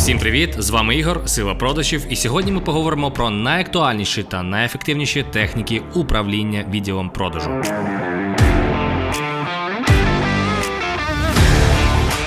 Всім привіт! З вами Ігор, Сила продажів, і сьогодні ми поговоримо про найактуальніші та найефективніші техніки управління відділом продажу.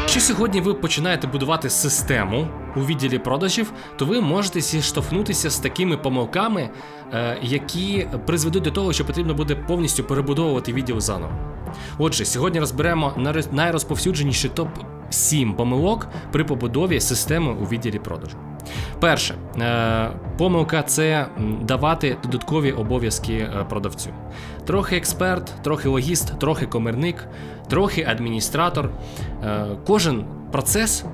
Якщо сьогодні ви починаєте будувати систему у відділі продажів, то ви можете зіштовхнутися з такими помилками, е, які призведуть до того, що потрібно буде повністю перебудовувати відділ заново. Отже, сьогодні розберемо найроз- найрозповсюдженіші топ 7 помилок при побудові системи у відділі продажу. Перше, е, помилка це давати додаткові обов'язки е, продавцю. Трохи експерт, трохи логіст, трохи комерник, трохи адміністратор. Е, Кожен процес.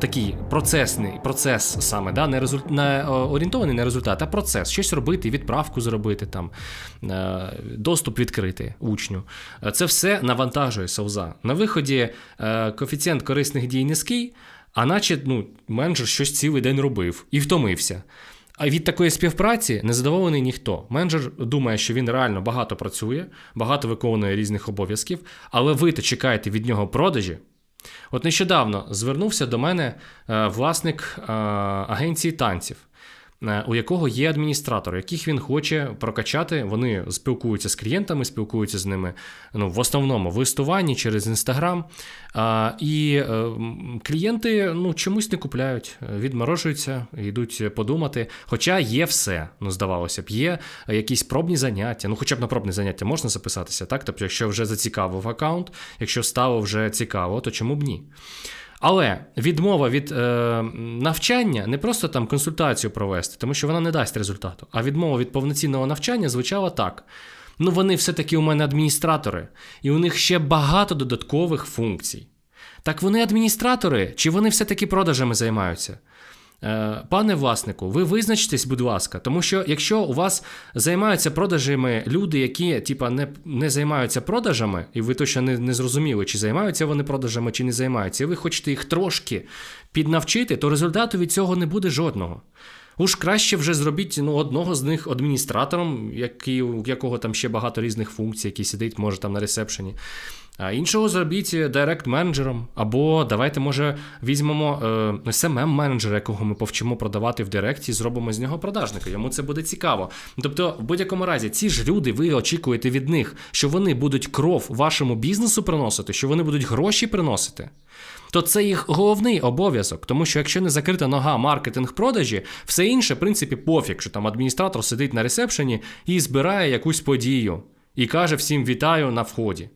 Такий процесний процес саме, да, не, результ... не орієнтований на результат, а процес. Щось робити, відправку зробити, там, е, доступ відкрити учню. Е, Це все навантажує совза. На виході е, коефіцієнт корисних дій низький, а наче ну, менеджер щось цілий день робив і втомився. А від такої співпраці не задоволений ніхто. Менеджер думає, що він реально багато працює, багато виконує різних обов'язків, але ви то чекаєте від нього продажі. От нещодавно звернувся до мене е, власник е, агенції танців, у якого є адміністратор, яких він хоче прокачати. Вони спілкуються з клієнтами, спілкуються з ними ну, в основному в листуванні через інстаграм. І е, клієнти ну, чомусь не купляють, е, відморожуються, йдуть подумати. Хоча є все, ну здавалося б, є якісь пробні заняття. Ну, хоча б на пробні заняття можна записатися, так? Тобто, якщо вже зацікавив аккаунт, якщо стало вже цікаво, то чому б ні? Але відмова від е, навчання не просто там консультацію провести, тому що вона не дасть результату. А відмова від повноцінного навчання звучала так: ну вони все-таки у мене адміністратори, і у них ще багато додаткових функцій. Так вони адміністратори, чи вони все-таки продажами займаються? Е, Пане власнику, ви визначтесь, будь ласка, тому що якщо у вас займаються продажами люди, які типа не, не займаються продажами, і ви точно не, не зрозуміли, чи займаються вони продажами, чи не займаються, і ви хочете їх трошки піднавчити, то результату від цього не буде жодного. Уж краще вже зробіть ну, одного з них адміністратором, який, у якого там ще багато різних функцій, який сидить, може там на ресепшені. А іншого зробіть директ-менеджером. Або давайте, може, візьмемо е, SMM-менеджера, якого ми повчимо продавати в директі, зробимо з нього продажника. Йому це буде цікаво. Тобто, в будь-якому разі, ці ж люди, ви очікуєте від них, що вони будуть кров вашому бізнесу приносити, що вони будуть гроші приносити. То це їх головний обов'язок, тому що якщо не закрита нога маркетинг продажі, все інше, в принципі, пофіг, що там адміністратор сидить на ресепшені і збирає якусь подію і каже всім вітаю на вході.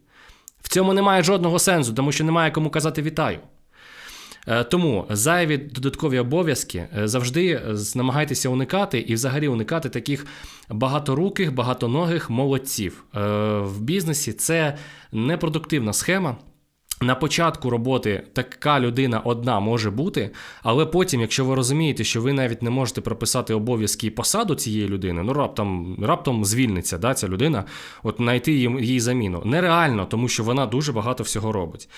В цьому немає жодного сенсу, тому що немає кому казати вітаю. Е, Тому зайві додаткові обов'язки е, завжди е, намагайтеся уникати і взагалі уникати таких багаторуких, багатоногих молодців. В бізнесі це непродуктивна схема. На початку роботи така людина одна може бути, але потім, якщо ви розумієте, що ви навіть не можете прописати обов'язки і посаду цієї людини, ну раптом раптом звільниться да, ця людина, от знайти їй, заміну. Нереально, тому що вона дуже багато всього робить.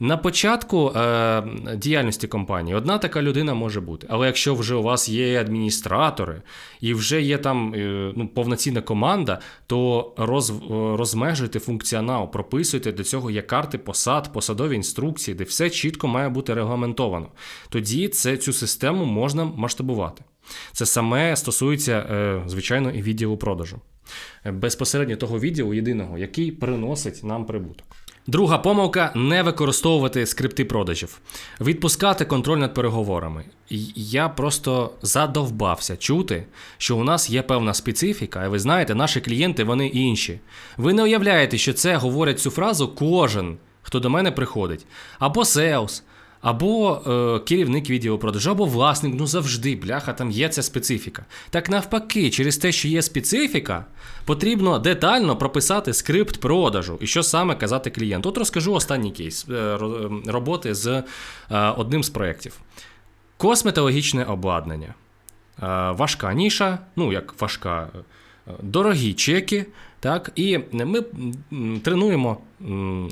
На початку е, діяльності компанії одна така людина може бути. Але якщо вже у вас є адміністратори і вже є там е, ну, повноцінна команда, то роз, е, розмежуйте функціонал, прописуйте до цього є карти посад, посад, посадові інструкції, де все чітко має бути регламентовано. Тоді це, цю систему можна масштабувати. Це саме стосується, е, звичайно, і відділу продажу. Е, Безпосередньо того відділу єдиного, який приносить нам прибуток. Друга помилка не використовувати скрипти продажів, відпускати контроль над переговорами. Я просто задовбався чути, що у нас є певна специфіка, і ви знаєте, наші клієнти вони інші. Ви не уявляєте, що це говорять цю фразу кожен, хто до мене приходить, або селс, або е, керівник відділу продажу, або власник, ну завжди, бляха, там є ця специфіка. Так навпаки, через те, що є специфіка, потрібно детально прописати скрипт продажу і що саме казати клієнту. От розкажу останній кейс е, е, роботи з е, одним з проєктів. Косметологічне обладнання. Е, важка ніша, ну як важка, е, дорогі чеки. Так, і ми тренуємо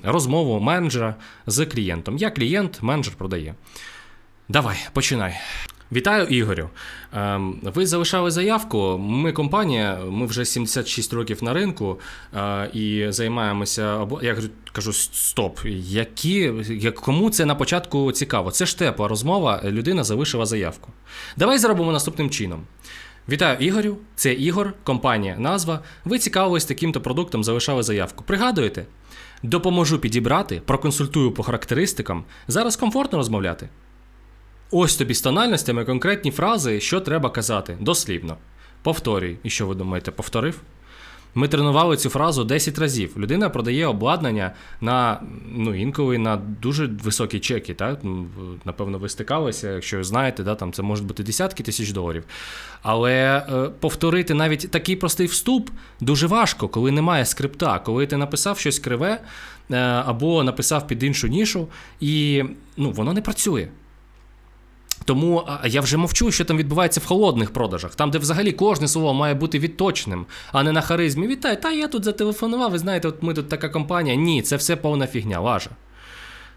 розмову менеджера з клієнтом. Я клієнт, менеджер продає. Давай, починай. Вітаю, Ігорю. Ем, Ви залишали заявку. Ми компанія, ми вже 76 років на ринку е, і займаємося. Я кажу, стоп, які, кому це на початку цікаво? Це ж тепла розмова, людина залишила заявку. Давай зробимо наступним чином. Вітаю, Ігорю. Це Ігор, компанія, назва. Ви цікавились таким-то продуктом, залишали заявку. Пригадуєте? Допоможу підібрати, проконсультую по характеристикам. Зараз комфортно розмовляти. Ось тобі з тональностями конкретні фрази, що треба казати, дослівно. Повторюй. І що ви думаєте, повторив? Ми тренували цю фразу 10 разів. Людина продає обладнання на ну інколи на дуже високі чеки. Так? Ну, Напевно, ви стикалися, якщо знаєте, да, там це можуть бути десятки тисяч доларів. Але е, повторити навіть такий простий вступ дуже важко, коли немає скрипта, коли ти написав щось криве е, або написав під іншу нішу, і ну, воно не працює. Тому я вже мовчу, що там відбувається в холодних продажах, там, де взагалі кожне слово має бути відточним, а не на харизмі. Вітай, та я тут зателефонував, ви знаєте, от ми тут така компанія. Ні, це все повна фігня, лажа.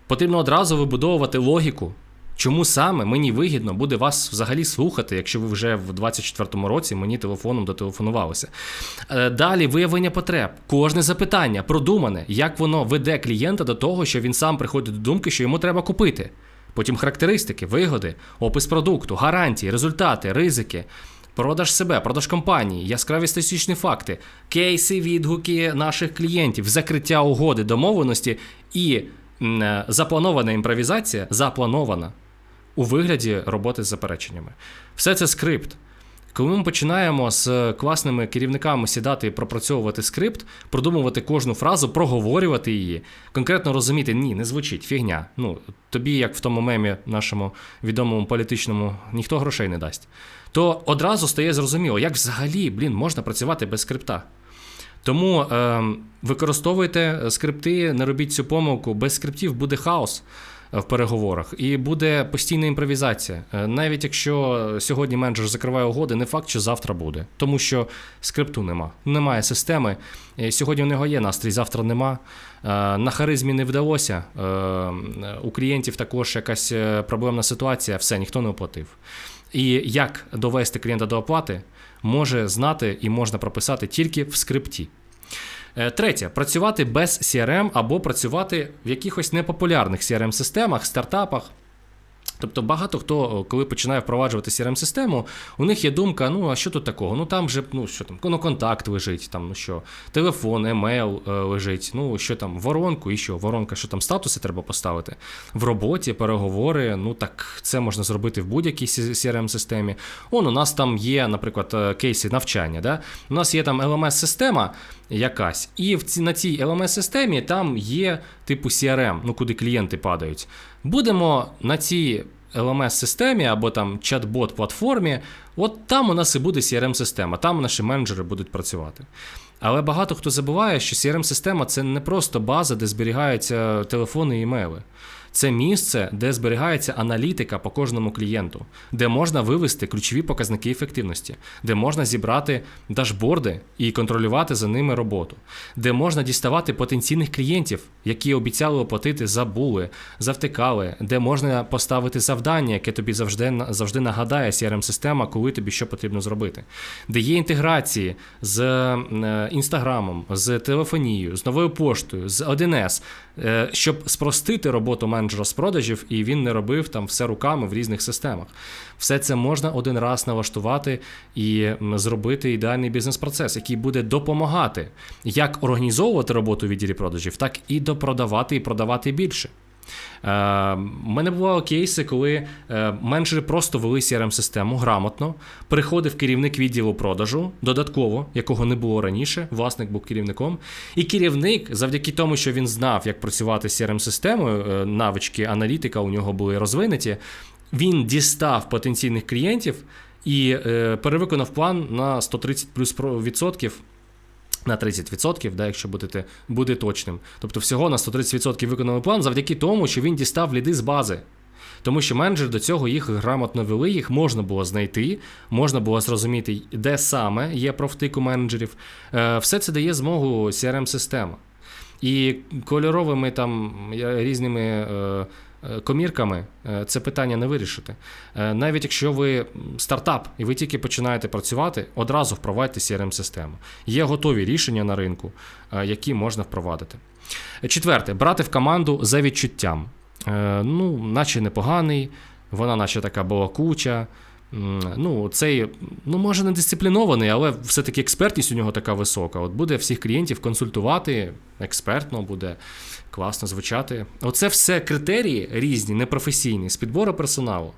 Потрібно одразу вибудовувати логіку. Чому саме мені вигідно буде вас взагалі слухати, якщо ви вже в 24-му році мені телефоном дотелефонувалися? Е, Далі виявлення потреб, кожне запитання продумане, як воно веде клієнта до того, що він сам приходить до думки, що йому треба купити. Потім характеристики, вигоди, опис продукту, гарантії, результати, ризики. Продаж себе, продаж компанії, яскраві статистичні факти, кейси, відгуки наших клієнтів, закриття угоди, домовленості і е, запланована імпровізація запланована у вигляді роботи з запереченнями. Все це скрипт. Коли ми починаємо з класними керівниками сідати і пропрацьовувати скрипт, продумувати кожну фразу, проговорювати її, конкретно розуміти, ні, не звучить, фігня. Ну, тобі, як в тому мемі нашому відомому політичному, ніхто грошей не дасть. То одразу стає зрозуміло, як взагалі, блін, можна працювати без скрипта. Тому е, використовуйте скрипти, не робіть цю помилку. Без скриптів буде хаос в переговорах і буде постійна імпровізація. Е, Навіть якщо сьогодні менеджер закриває угоди, не факт, що завтра буде, тому що скрипту нема. Немає системи. Е, Сьогодні у нього є настрій, завтра нема. Е, На харизмі не вдалося. У клієнтів також якась проблемна ситуація, все, ніхто не оплатив. І як довести клієнта до оплати, може знати і можна прописати тільки в скрипті. Е, Третє, працювати без CRM або працювати в якихось непопулярних CRM-системах, стартапах. Тобто багато хто, коли починає впроваджувати CRM-систему, у них є думка: ну а що тут такого? Ну там же ну що там, ну контакт лежить, там ну що, телефон, емейл е, лежить, ну що там, воронку і що, воронка, що там статуси треба поставити. В роботі, переговори, ну так це можна зробити в будь-якій CRM-системі. Он у нас там є, наприклад, е, кейси навчання. Да? У нас є там LMS-система якась, і в ці, на цій LMS-системі там є типу CRM, ну куди клієнти падають. Будемо на цій LMS-системі або там чат-бот платформі, от там у нас і буде CRM-система, там наші менеджери будуть працювати. Але багато хто забуває, що CRM-система це не просто база, де зберігаються телефони і емейли. Це місце, де зберігається аналітика по кожному клієнту, де можна вивести ключові показники ефективності, де можна зібрати дашборди і контролювати за ними роботу, де можна діставати потенційних клієнтів, які обіцяли оплатити, забули, завтикали, де можна поставити завдання, яке тобі завжди завжди нагадає CRM-система, коли тобі що потрібно зробити, де є інтеграції з е, інстаграмом, з телефонією, з новою поштою, з 1С, е, щоб спростити роботу менеджера з розпродажів, і він не робив там все руками в різних системах. Все це можна один раз налаштувати і зробити ідеальний бізнес-процес, який буде допомагати як організовувати роботу в відділі продажів, так і допродавати і продавати більше. Е, У мене бували кейси, коли е, менеджери просто вели CRM-систему грамотно, приходив керівник відділу продажу, додатково, якого не було раніше, власник був керівником. І керівник, завдяки тому, що він знав, як працювати з CRM-системою, е, навички аналітика у нього були розвинуті, він дістав потенційних клієнтів і е, перевиконав план на 130 плюс відсотків. На 30%, да, якщо будете буде точним. Тобто всього на 130% виконали план завдяки тому, що він дістав ліди з бази. Тому що менеджер до цього їх грамотно вели, їх можна було знайти, можна було зрозуміти, де саме є профтик у менеджерів. Е, Все це дає змогу CRM-система. І кольоровими там різними е, комірками е, це питання не вирішите. Е, Навіть якщо ви стартап і ви тільки починаєте працювати, одразу впровадьте CRM-систему. Є готові рішення на ринку, е, які можна впровадити. Четверте, брати в команду за відчуттям. Е, Ну, наче непоганий, вона наче така балакуча. Ну, цей, ну, може, не дисциплінований, але все-таки експертність у нього така висока. От буде всіх клієнтів консультувати, експертно буде класно звучати. Оце все критерії різні, непрофесійні з підбору персоналу.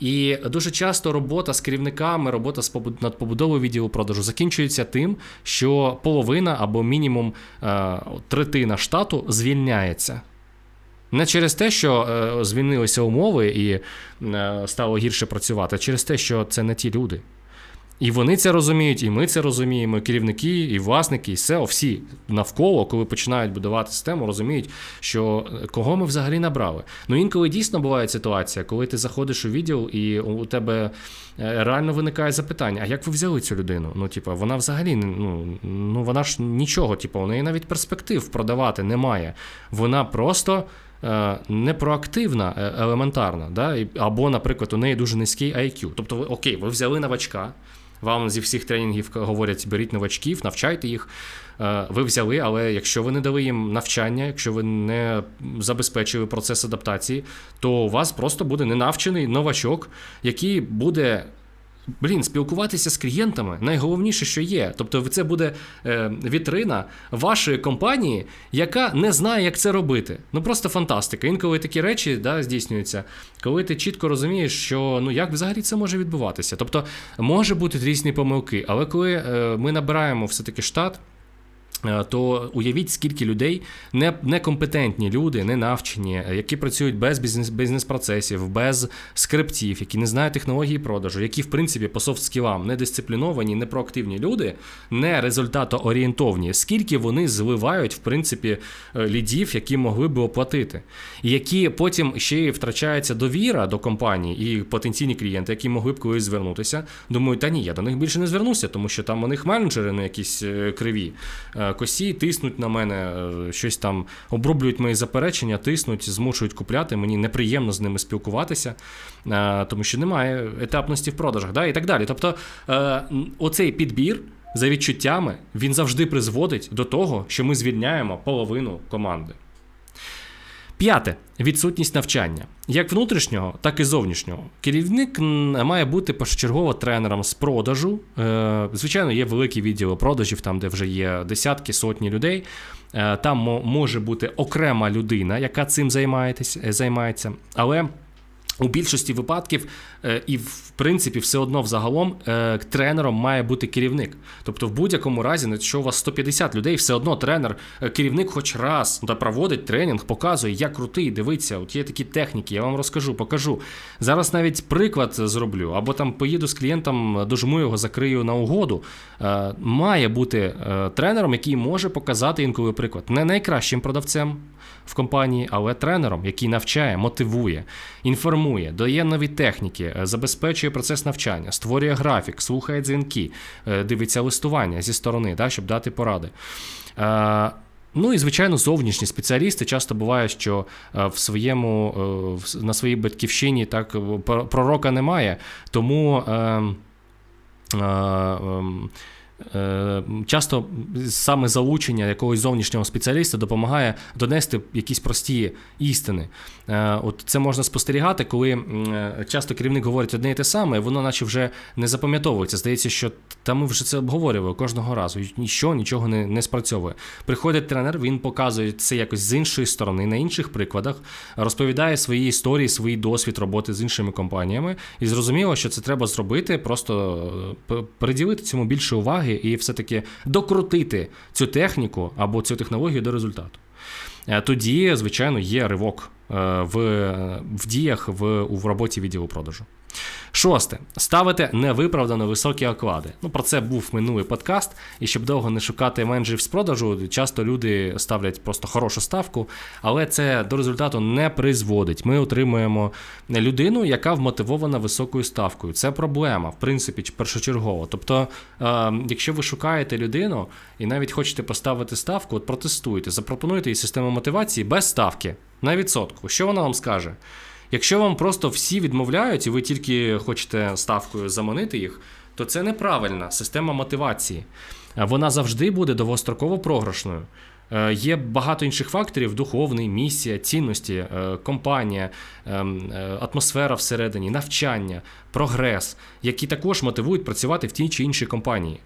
І дуже часто робота з керівниками, робота з над побудовою відділу продажу закінчується тим, що половина або мінімум е, третина штату звільняється. Не через те, що е, змінилися умови і е, стало гірше працювати, а через те, що це не ті люди. І вони це розуміють, і ми це розуміємо, і керівники, і власники, і SEO, всі навколо, коли починають будувати систему, розуміють, що е, кого ми взагалі набрали. Ну інколи дійсно буває ситуація, коли ти заходиш у відділ, і у тебе реально виникає запитання: а як ви взяли цю людину? Ну, типу, вона взагалі ну, ну вона ж нічого, типу, у неї навіть перспектив продавати немає. Вона просто. Е, Непроактивна, е, елементарна, да? або, наприклад, у неї дуже низький IQ. Тобто, ви, окей, ви взяли новачка, вам зі всіх тренінгів говорять, беріть новачків, навчайте їх. Е, Ви взяли, але якщо ви не дали їм навчання, якщо ви не забезпечили процес адаптації, то у вас просто буде ненавчений новачок, який буде. Блін, спілкуватися з клієнтами найголовніше, що є. Тобто, це буде е, вітрина вашої компанії, яка не знає, як це робити. Ну просто фантастика. Інколи такі речі да, здійснюються, коли ти чітко розумієш, що ну як взагалі це може відбуватися. Тобто, може бути різні помилки, але коли е, ми набираємо все-таки штат. Е, То уявіть, скільки людей не, некомпетентні люди, не навчені, е, які працюють без бізнес, бізнес-процесів, без скриптів, які не знають технології продажу, які, в принципі, по софт-скілам не дисципліновані, не проактивні люди, не результатоорієнтовні, скільки вони зливають, в принципі, е, лідів, які могли би оплатити, які потім ще й втрачається довіра до компанії і потенційні клієнти, які могли б колись звернутися, думають, та ні, я до них більше не звернуся, тому що там у них менеджери ну, якісь криві, косі, тиснуть на мене, е, щось там оброблюють мої заперечення, тиснуть, змушують купляти. Мені неприємно з ними спілкуватися, е, тому що немає етапності в продажах, да, і так далі. Тобто, е, оцей підбір. За відчуттями він завжди призводить до того, що ми звільняємо половину команди. П'яте відсутність навчання, як внутрішнього, так і зовнішнього. Керівник має бути першочергово тренером з продажу. Е, Звичайно, є великі відділи продажів, там, де вже є десятки, сотні людей. Е, Там може бути окрема людина, яка цим займається. Але у більшості випадків, е, і в принципі, все одно взагалом е, тренером має бути керівник. Тобто, в будь-якому разі, якщо у вас 150 людей, все одно тренер, е, керівник хоч раз проводить тренінг, показує, я крутий, дивиться, от є такі техніки, я вам розкажу, покажу. Зараз навіть приклад зроблю, або там поїду з клієнтом, дожму його, закрию на угоду. Має бути тренером, який може показати інколи приклад. Не найкращим продавцем в компанії, але тренером, який навчає, мотивує, інформує, дає нові техніки, е, забезпечує процес навчання, створює графік, слухає дзвінки, е, дивиться листування зі сторони, да, щоб дати поради. Е, Ну і звичайно, зовнішні спеціалісти часто буває, що в своєму на своїй батьківщині так пророка немає, тому. Е, Часто саме залучення якогось зовнішнього спеціаліста допомагає донести якісь прості істини. Е, От це можна спостерігати, коли е, часто керівник говорить одне і те саме, і воно наче вже не запам'ятовується. Здається, що та ми вже це обговорювали кожного разу. Нічого, нічого не, не спрацьовує. Приходить тренер, він показує це якось з іншої сторони, на інших прикладах, розповідає свої історії, свій досвід роботи з іншими компаніями, і зрозуміло, що це треба зробити, просто приділити цьому більше уваги і все-таки докрутити цю техніку або цю технологію до результату. Е, Тоді, звичайно, є ривок в, в діях в, в роботі відділу продажу. Шосте. Ставити невиправдано високі оклади. Ну, про це був минулий подкаст, і щоб довго не шукати менеджерів з продажу, часто люди ставлять просто хорошу ставку, але це до результату не призводить. Ми отримуємо людину, яка вмотивована високою ставкою. Це проблема, в принципі, першочергово. Тобто, е, якщо ви шукаєте людину і навіть хочете поставити ставку, от протестуйте, запропонуйте їй систему мотивації без ставки. На відсотку. Що вона вам скаже? Якщо вам просто всі відмовляють, і ви тільки хочете ставкою заманити їх, то це неправильна система мотивації. Е, Вона завжди буде довгостроково програшною. Е, Є багато інших факторів: духовний, місія, цінності, е, компанія, ем, атмосфера всередині, навчання, прогрес, які також мотивують працювати в тій чи іншій компанії.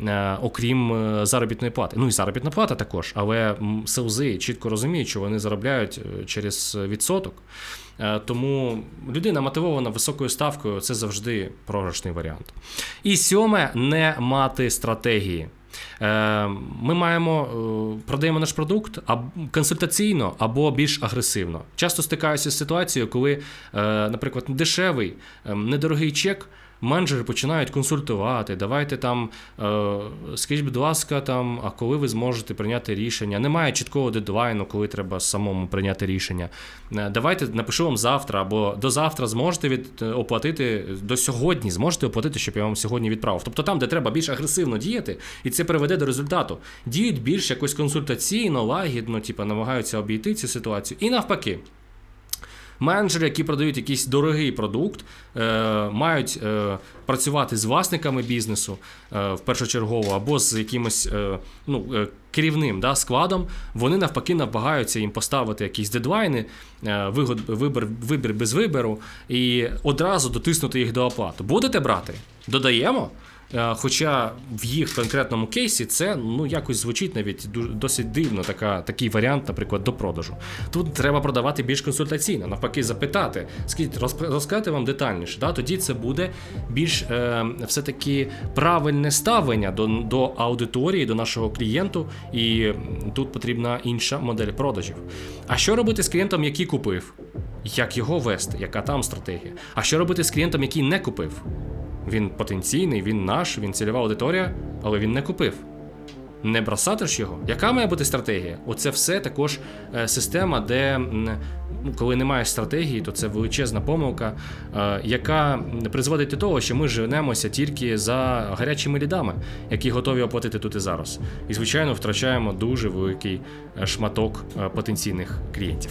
Е, Окрім е, заробітної плати. Ну і заробітна плата також, але селзи чітко розуміють, що вони заробляють е, через відсоток. Тому людина мотивована високою ставкою це завжди програшний варіант. І сьоме не мати стратегії. Ми маємо продаємо наш продукт консультаційно або більш агресивно. Часто стикаюся з ситуацією, коли, наприклад, дешевий, е, недорогий чек. Менеджери починають консультувати. Давайте там, е, скажіть, будь ласка, там, а коли ви зможете прийняти рішення? Немає чіткого дедлайну, коли треба самому прийняти рішення. Е, Давайте напишу вам завтра, або до завтра зможете від е, оплатити до сьогодні, зможете оплатити, щоб я вам сьогодні відправив. Тобто там, де треба більш агресивно діяти, і це приведе до результату. Діють більш якось консультаційно, лагідно, типу, намагаються обійти цю ситуацію. І навпаки. Менеджери, які продають якийсь дорогий продукт, е, мають е, працювати з власниками бізнесу е, в першочергово, або з якимось ну, керівним да, складом. Вони навпаки намагаються їм поставити якісь дедлайни, вигод, вибір, вибір без вибору, і одразу дотиснути їх до оплати. Будете брати? Додаємо. Е, Хоча в їх конкретному кейсі це ну якось звучить навіть досить дивно, така, такий варіант, наприклад, до продажу. Тут треба продавати більш консультаційно, навпаки, запитати, скажіть, розказати вам детальніше. Да? Тоді це буде більш е, все-таки правильне ставлення до, до аудиторії, до нашого клієнту, і тут потрібна інша модель продажів. А що робити з клієнтом, який купив? Як його вести? Яка там стратегія? А що робити з клієнтом, який не купив? Він потенційний, він наш, він цільова аудиторія, але він не купив. Не бросати ж його. Яка має бути стратегія? Оце все також е, система, де коли немає стратегії, то це величезна помилка, е, яка призводить до того, що ми женемося тільки за гарячими лідами, які готові оплатити тут і зараз. І, звичайно, втрачаємо дуже великий е, шматок потенційних клієнтів.